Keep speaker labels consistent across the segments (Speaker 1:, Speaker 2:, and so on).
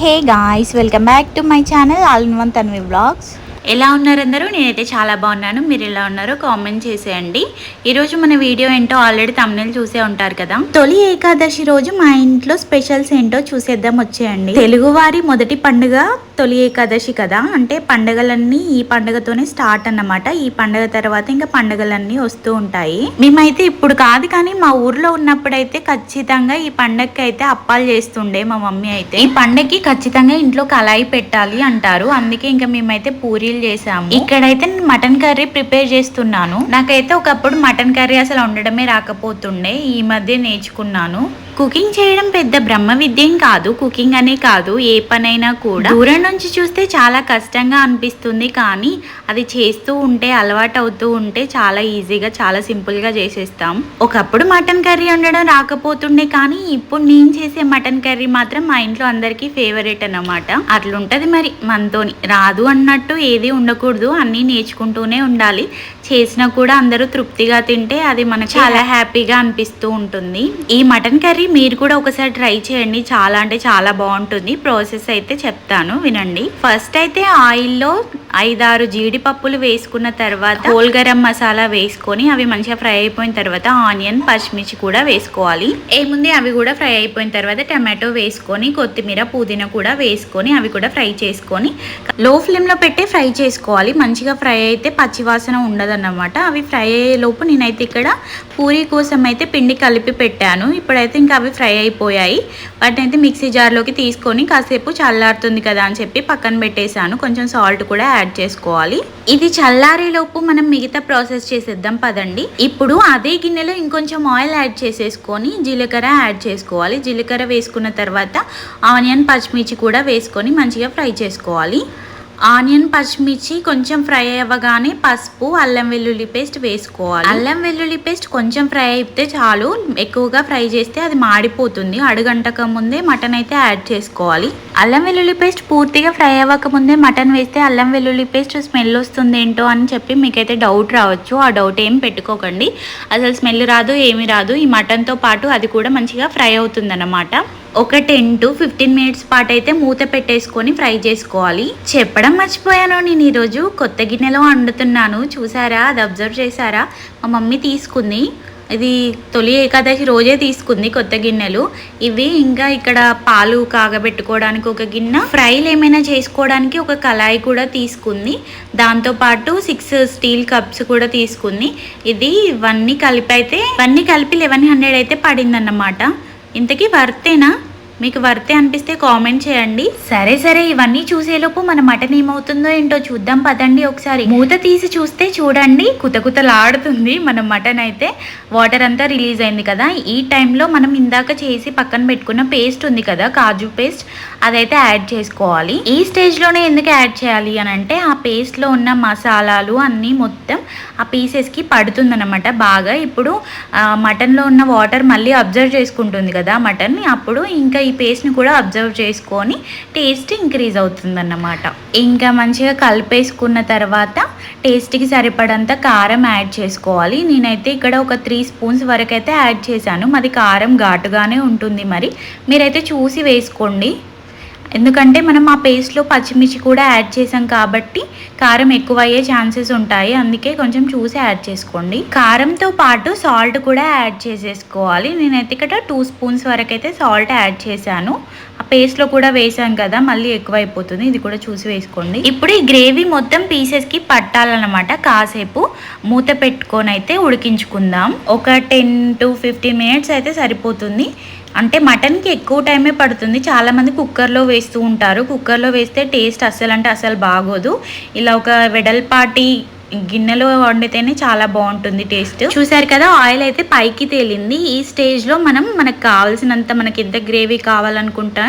Speaker 1: Hey guys, welcome back to my channel All in One Tanvi Vlogs.
Speaker 2: ఎలా ఉన్నారు నేనైతే చాలా బాగున్నాను మీరు ఎలా ఉన్నారో కామెంట్ చేసేయండి ఈరోజు మన వీడియో ఏంటో ఆల్రెడీ తమిళ చూసే ఉంటారు కదా
Speaker 1: తొలి ఏకాదశి రోజు మా ఇంట్లో స్పెషల్స్ ఏంటో చూసేద్దాం వచ్చేయండి తెలుగువారి మొదటి పండుగ తొలి ఏకాదశి కదా అంటే పండుగలన్నీ ఈ పండుగతోనే స్టార్ట్ అన్నమాట ఈ పండుగ తర్వాత ఇంకా పండుగలన్నీ వస్తూ ఉంటాయి మేమైతే ఇప్పుడు కాదు కానీ మా ఊర్లో ఉన్నప్పుడైతే ఖచ్చితంగా ఈ పండగకి అయితే అప్పాలు చేస్తుండే మా మమ్మీ అయితే ఈ పండగకి ఖచ్చితంగా ఇంట్లో కళాయి పెట్టాలి అంటారు అందుకే ఇంకా మేమైతే పూరీలు ఫిల్ చేసాము ఇక్కడైతే నేను మటన్ కర్రీ ప్రిపేర్ చేస్తున్నాను నాకైతే ఒకప్పుడు మటన్ కర్రీ అసలు వండడమే రాకపోతుండే ఈ మధ్య నేర్చుకున్నాను కుకింగ్ చేయడం పెద్ద బ్రహ్మ విద్యం కాదు కుకింగ్ అనే కాదు ఏ పనైనా కూడా దూరం నుంచి చూస్తే చాలా కష్టంగా అనిపిస్తుంది కానీ అది చేస్తూ ఉంటే అలవాటు అవుతూ ఉంటే చాలా ఈజీగా చాలా సింపుల్గా చేసేస్తాం ఒకప్పుడు మటన్ కర్రీ వండడం రాకపోతుండే కానీ ఇప్పుడు నేను చేసే మటన్ కర్రీ మాత్రం మా ఇంట్లో అందరికీ ఫేవరెట్ అన్నమాట అట్లుంటది మరి మనతోని రాదు అన్నట్టు ఏది ఉండకూడదు అన్నీ నేర్చుకుంటూనే ఉండాలి చేసినా కూడా అందరూ తృప్తిగా తింటే అది మనకు చాలా హ్యాపీగా అనిపిస్తూ ఉంటుంది ఈ మటన్ కర్రీ మీరు కూడా ఒకసారి ట్రై చేయండి చాలా అంటే చాలా బాగుంటుంది ప్రాసెస్ అయితే చెప్తాను వినండి ఫస్ట్ అయితే ఆయిల్లో ఐదారు జీడిపప్పులు వేసుకున్న తర్వాత హోల్ గరం మసాలా వేసుకొని అవి మంచిగా ఫ్రై అయిపోయిన తర్వాత ఆనియన్ పచ్చిమిర్చి కూడా వేసుకోవాలి ఏముంది అవి కూడా ఫ్రై అయిపోయిన తర్వాత టమాటో వేసుకొని కొత్తిమీర పుదీనా కూడా వేసుకొని అవి కూడా ఫ్రై చేసుకొని లో ఫ్లేమ్లో పెట్టి ఫ్రై చేసుకోవాలి మంచిగా ఫ్రై అయితే పచ్చివాసన ఉండదన్నమాట అవి ఫ్రై అయ్యేలోపు నేనైతే ఇక్కడ పూరి కోసం అయితే పిండి కలిపి పెట్టాను ఇప్పుడైతే ఇంకా అవి ఫ్రై అయిపోయాయి వాటిని అయితే మిక్సీ జార్లోకి తీసుకొని కాసేపు చల్లారుతుంది కదా అని చెప్పి పక్కన పెట్టేశాను కొంచెం సాల్ట్ కూడా యాడ్ చేసుకోవాలి ఇది చల్లారేలోపు మనం మిగతా ప్రాసెస్ చేసేద్దాం పదండి ఇప్పుడు అదే గిన్నెలో ఇంకొంచెం ఆయిల్ యాడ్ చేసేసుకొని జీలకర్ర యాడ్ చేసుకోవాలి జీలకర్ర వేసుకున్న తర్వాత ఆనియన్ పచ్చిమిర్చి కూడా వేసుకొని మంచిగా ఫ్రై చేసుకోవాలి ఆనియన్ పచ్చిమిర్చి కొంచెం ఫ్రై అవ్వగానే పసుపు అల్లం వెల్లుల్లి పేస్ట్ వేసుకోవాలి అల్లం వెల్లుల్లి పేస్ట్ కొంచెం ఫ్రై అయితే చాలు ఎక్కువగా ఫ్రై చేస్తే అది మాడిపోతుంది అడుగంటక ముందే మటన్ అయితే యాడ్ చేసుకోవాలి అల్లం వెల్లుల్లి పేస్ట్ పూర్తిగా ఫ్రై అవ్వక ముందే మటన్ వేస్తే అల్లం వెల్లుల్లి పేస్ట్ స్మెల్ వస్తుంది ఏంటో అని చెప్పి మీకైతే డౌట్ రావచ్చు ఆ డౌట్ ఏం పెట్టుకోకండి అసలు స్మెల్ రాదు ఏమి రాదు ఈ మటన్తో పాటు అది కూడా మంచిగా ఫ్రై అవుతుందన్నమాట ఒక టెన్ టు ఫిఫ్టీన్ మినిట్స్ పాటు అయితే మూత పెట్టేసుకొని ఫ్రై చేసుకోవాలి చెప్పడం మర్చిపోయాను నేను ఈరోజు కొత్త గిన్నెలో వండుతున్నాను చూసారా అది అబ్జర్వ్ చేశారా మా మమ్మీ తీసుకుంది ఇది తొలి ఏకాదశి రోజే తీసుకుంది కొత్త గిన్నెలు ఇవి ఇంకా ఇక్కడ పాలు కాగబెట్టుకోవడానికి ఒక గిన్నె ఫ్రైలు ఏమైనా చేసుకోవడానికి ఒక కళాయి కూడా తీసుకుంది దాంతోపాటు సిక్స్ స్టీల్ కప్స్ కూడా తీసుకుంది ఇది ఇవన్నీ కలిపి అయితే ఇవన్నీ కలిపి లెవెన్ హండ్రెడ్ అయితే పడిందన్నమాట ఇంతకీ వర్తేనా మీకు వర్తే అనిపిస్తే కామెంట్ చేయండి సరే సరే ఇవన్నీ చూసేలోపు మన మటన్ ఏమవుతుందో ఏంటో చూద్దాం పదండి ఒకసారి మూత తీసి చూస్తే చూడండి కుతకుతలాడుతుంది మన మటన్ అయితే వాటర్ అంతా రిలీజ్ అయింది కదా ఈ టైంలో మనం ఇందాక చేసి పక్కన పెట్టుకున్న పేస్ట్ ఉంది కదా కాజు పేస్ట్ అదైతే యాడ్ చేసుకోవాలి ఈ స్టేజ్లోనే ఎందుకు యాడ్ చేయాలి అని అంటే ఆ పేస్ట్లో ఉన్న మసాలాలు అన్నీ మొత్తం ఆ పీసెస్కి పడుతుందన్నమాట బాగా ఇప్పుడు మటన్లో ఉన్న వాటర్ మళ్ళీ అబ్జర్వ్ చేసుకుంటుంది కదా మటన్ అప్పుడు ఇంకా ఈ పేస్ట్ని కూడా అబ్జర్వ్ చేసుకొని టేస్ట్ ఇంక్రీజ్ అవుతుందన్నమాట ఇంకా మంచిగా కలిపేసుకున్న తర్వాత టేస్ట్కి సరిపడంత కారం యాడ్ చేసుకోవాలి నేనైతే ఇక్కడ ఒక త్రీ స్పూన్స్ వరకు అయితే యాడ్ చేశాను మాది కారం ఘాటుగానే ఉంటుంది మరి మీరైతే చూసి వేసుకోండి ఎందుకంటే మనం ఆ పేస్ట్లో పచ్చిమిర్చి కూడా యాడ్ చేసాం కాబట్టి కారం ఎక్కువ అయ్యే ఛాన్సెస్ ఉంటాయి అందుకే కొంచెం చూసి యాడ్ చేసుకోండి కారంతో పాటు సాల్ట్ కూడా యాడ్ చేసేసుకోవాలి నేనైతే ఇక్కడ టూ స్పూన్స్ వరకు అయితే సాల్ట్ యాడ్ చేశాను ఆ పేస్ట్లో కూడా వేసాం కదా మళ్ళీ ఎక్కువ అయిపోతుంది ఇది కూడా చూసి వేసుకోండి ఇప్పుడు ఈ గ్రేవీ మొత్తం పీసెస్కి పట్టాలన్నమాట కాసేపు మూత పెట్టుకొని అయితే ఉడికించుకుందాం ఒక టెన్ టు ఫిఫ్టీన్ మినిట్స్ అయితే సరిపోతుంది అంటే మటన్కి ఎక్కువ టైమే పడుతుంది చాలామంది కుక్కర్లో వేస్తూ ఉంటారు కుక్కర్లో వేస్తే టేస్ట్ అస్సలు అంటే అసలు బాగోదు ఇలా ఒక వెడల్పాటి గిన్నెలో వండితేనే చాలా బాగుంటుంది టేస్ట్ చూసారు కదా ఆయిల్ అయితే పైకి తేలింది ఈ స్టేజ్లో మనం మనకు కావాల్సినంత మనకి ఎంత గ్రేవీ కావాలనుకుంటా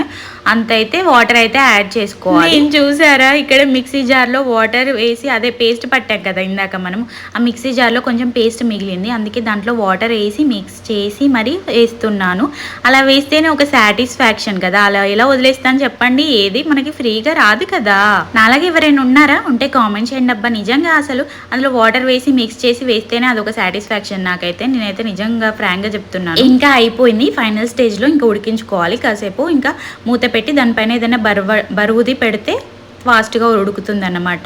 Speaker 1: అంత అయితే వాటర్ అయితే యాడ్ చేసుకోవాలి నేను చూసారా ఇక్కడ మిక్సీ జార్లో వాటర్ వేసి అదే పేస్ట్ పట్టాం కదా ఇందాక మనం ఆ మిక్సీ జార్లో కొంచెం పేస్ట్ మిగిలింది అందుకే దాంట్లో వాటర్ వేసి మిక్స్ చేసి మరి వేస్తున్నాను అలా వేస్తేనే ఒక సాటిస్ఫాక్షన్ కదా అలా ఎలా వదిలేస్తాను చెప్పండి ఏది మనకి ఫ్రీగా రాదు కదా నాలాగే ఎవరైనా ఉన్నారా ఉంటే కామెంట్ చేయండి అబ్బా నిజంగా అసలు అందులో వాటర్ వేసి మిక్స్ చేసి వేస్తేనే అదొక సాటిస్ఫాక్షన్ నాకైతే నేనైతే నిజంగా ఫ్రాంక్గా చెప్తున్నాను ఇంకా అయిపోయింది ఫైనల్ స్టేజ్లో ఇంకా ఉడికించుకోవాలి కాసేపు ఇంకా మూత పెట్టి దానిపైన ఏదైనా బరువ బరువుది పెడితే ఫాస్ట్గా ఉడుకుతుంది అనమాట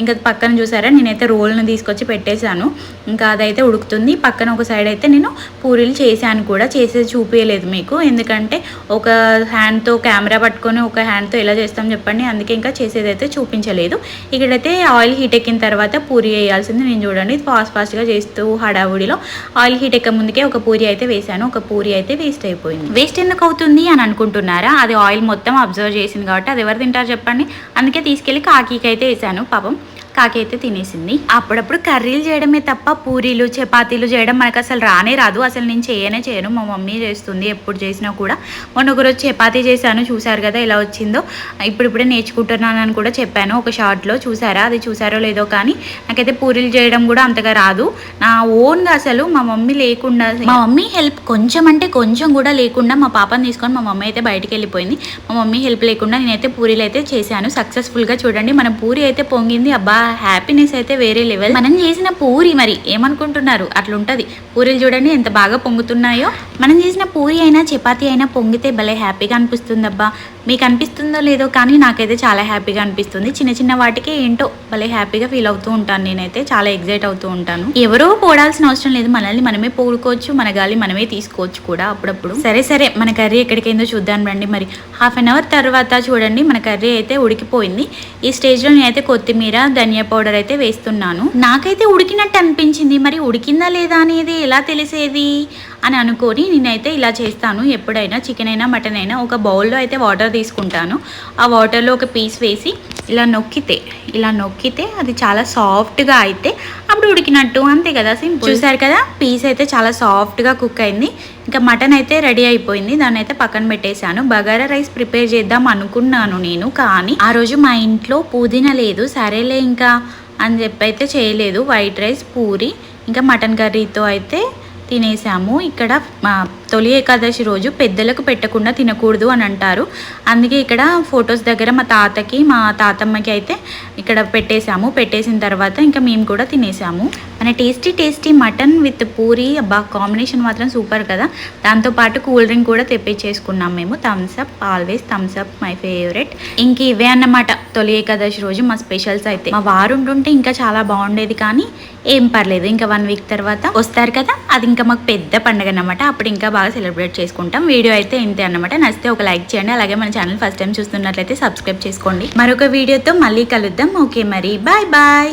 Speaker 1: ఇంకా పక్కన చూసారా నేనైతే రోల్ని తీసుకొచ్చి పెట్టేశాను ఇంకా అదైతే ఉడుకుతుంది పక్కన ఒక సైడ్ అయితే నేను పూరీలు చేశాను కూడా చేసేది చూపించలేదు మీకు ఎందుకంటే ఒక హ్యాండ్తో కెమెరా పట్టుకొని ఒక హ్యాండ్తో ఎలా చేస్తాం చెప్పండి అందుకే ఇంకా చేసేది అయితే చూపించలేదు ఇక్కడైతే ఆయిల్ హీట్ ఎక్కిన తర్వాత పూరి వేయాల్సింది నేను చూడండి ఫాస్ట్ ఫాస్ట్గా చేస్తూ హడావుడిలో ఆయిల్ హీట్ ఎక్క ముందుకే ఒక పూరి అయితే వేశాను ఒక పూరి అయితే వేస్ట్ అయిపోయింది వేస్ట్ ఎందుకు అవుతుంది అని అనుకుంటున్నారా అది ఆయిల్ మొత్తం అబ్జర్వ్ చేసింది కాబట్టి అది ఎవరు తింటారు చెప్పండి అందుకే తీసుకెళ్ళి కాకి అయితే వేసాను పాపం కాకి అయితే తినేసింది అప్పుడప్పుడు కర్రీలు చేయడమే తప్ప పూరీలు చపాతీలు చేయడం మనకు అసలు రానే రాదు అసలు నేను చేయనే చేయను మా మమ్మీ చేస్తుంది ఎప్పుడు చేసినా కూడా మొన్న ఒకరోజు చపాతీ చేశాను చూసారు కదా ఎలా వచ్చిందో ఇప్పుడిప్పుడే నేర్చుకుంటున్నానని కూడా చెప్పాను ఒక షార్ట్లో చూసారా అది చూసారో లేదో కానీ నాకైతే పూరీలు చేయడం కూడా అంతగా రాదు నా ఓన్గా అసలు మా మమ్మీ లేకుండా మా మమ్మీ హెల్ప్ కొంచెం అంటే కొంచెం కూడా లేకుండా మా పాపని తీసుకొని మా మమ్మీ అయితే బయటికి వెళ్ళిపోయింది మా మమ్మీ హెల్ప్ లేకుండా నేనైతే పూరీలు అయితే చేశాను సక్సెస్ఫుల్గా చూడండి మన పూరి అయితే పొంగింది అబ్బా హ్యాపీనెస్ అయితే వేరే లెవెల్ మనం చేసిన పూరి మరి ఏమనుకుంటున్నారు అట్లుంటది పూరీలు చూడండి ఎంత బాగా పొంగుతున్నాయో మనం చేసిన పూరి అయినా చపాతి అయినా పొంగితే భలే హ్యాపీగా అనిపిస్తుంది అబ్బా మీకు అనిపిస్తుందో లేదో కానీ నాకైతే చాలా హ్యాపీగా అనిపిస్తుంది చిన్న చిన్న వాటికి ఏంటో భలే హ్యాపీగా ఫీల్ అవుతూ ఉంటాను నేనైతే చాలా ఎగ్జైట్ అవుతూ ఉంటాను ఎవరో పోడాల్సిన అవసరం లేదు మనల్ని మనమే పోడుకోవచ్చు మన గాలి మనమే తీసుకోవచ్చు కూడా అప్పుడప్పుడు సరే సరే మన కర్రీ ఎక్కడికైందో చూద్దాం రండి మరి హాఫ్ అన్ అవర్ తర్వాత చూడండి మన కర్రీ అయితే ఉడికిపోయింది ఈ స్టేజ్లో నేనైతే కొత్తిమీర ధనియా ధనియా పౌడర్ అయితే వేస్తున్నాను నాకైతే ఉడికినట్టు అనిపించింది మరి ఉడికిందా లేదా అనేది ఎలా తెలిసేది అని అనుకొని నేనైతే ఇలా చేస్తాను ఎప్పుడైనా చికెన్ అయినా మటన్ అయినా ఒక బౌల్లో అయితే వాటర్ తీసుకుంటాను ఆ వాటర్లో ఒక పీస్ వేసి ఇలా నొక్కితే ఇలా నొక్కితే అది చాలా సాఫ్ట్గా అయితే అప్పుడు ఉడికినట్టు అంతే కదా సింపుల్ చూసారు కదా పీస్ అయితే చాలా సాఫ్ట్గా కుక్ అయింది ఇంకా మటన్ అయితే రెడీ అయిపోయింది దాన్ని అయితే పక్కన పెట్టేశాను బగారా రైస్ ప్రిపేర్ చేద్దాం అనుకున్నాను నేను కానీ ఆ రోజు మా ఇంట్లో పుదీనా లేదు సరేలే ఇంకా అని చెప్పి అయితే చేయలేదు వైట్ రైస్ పూరి ఇంకా మటన్ కర్రీతో అయితే తినేసాము ఇక్కడ తొలి ఏకాదశి రోజు పెద్దలకు పెట్టకుండా తినకూడదు అని అంటారు అందుకే ఇక్కడ ఫొటోస్ దగ్గర మా తాతకి మా తాతమ్మకి అయితే ఇక్కడ పెట్టేశాము పెట్టేసిన తర్వాత ఇంకా మేము కూడా తినేసాము మన tasty tasty mutton with puri అబ్బా కాంబినేషన్ మాత్రం సూపర్ కదా దాంతోపాటు కూల్ డ్రింక్ కూడా తెప్పించేసుకున్నాం మేము Thums Up always Thums Up my favourite ఇంక ఇవే అన్నమాట తొలి ఏకాదశి రోజు మా స్పెషల్స్ అయితే మా వారు ఉంటుంటే ఇంకా చాలా బాగుండేది కానీ ఏం పర్లేదు ఇంకా వన్ వీక్ తర్వాత వస్తారు కదా అది ఇంకా మాకు పెద్ద పండుగ అనమాట అప్పుడు ఇంకా బాగా సెలబ్రేట్ చేసుకుంటాం వీడియో అయితే ఇంతే అనమాట నచ్చితే ఒక లైక్ చేయండి అలాగే మన ఛానల్ ఫస్ట్ టైం చూస్తున్నట్లయితే సబ్స్క్రైబ్ చేసుకోండి మరొక వీడియోతో మళ్ళీ కలుద్దాం ఓకే మరి బాయ్ బాయ్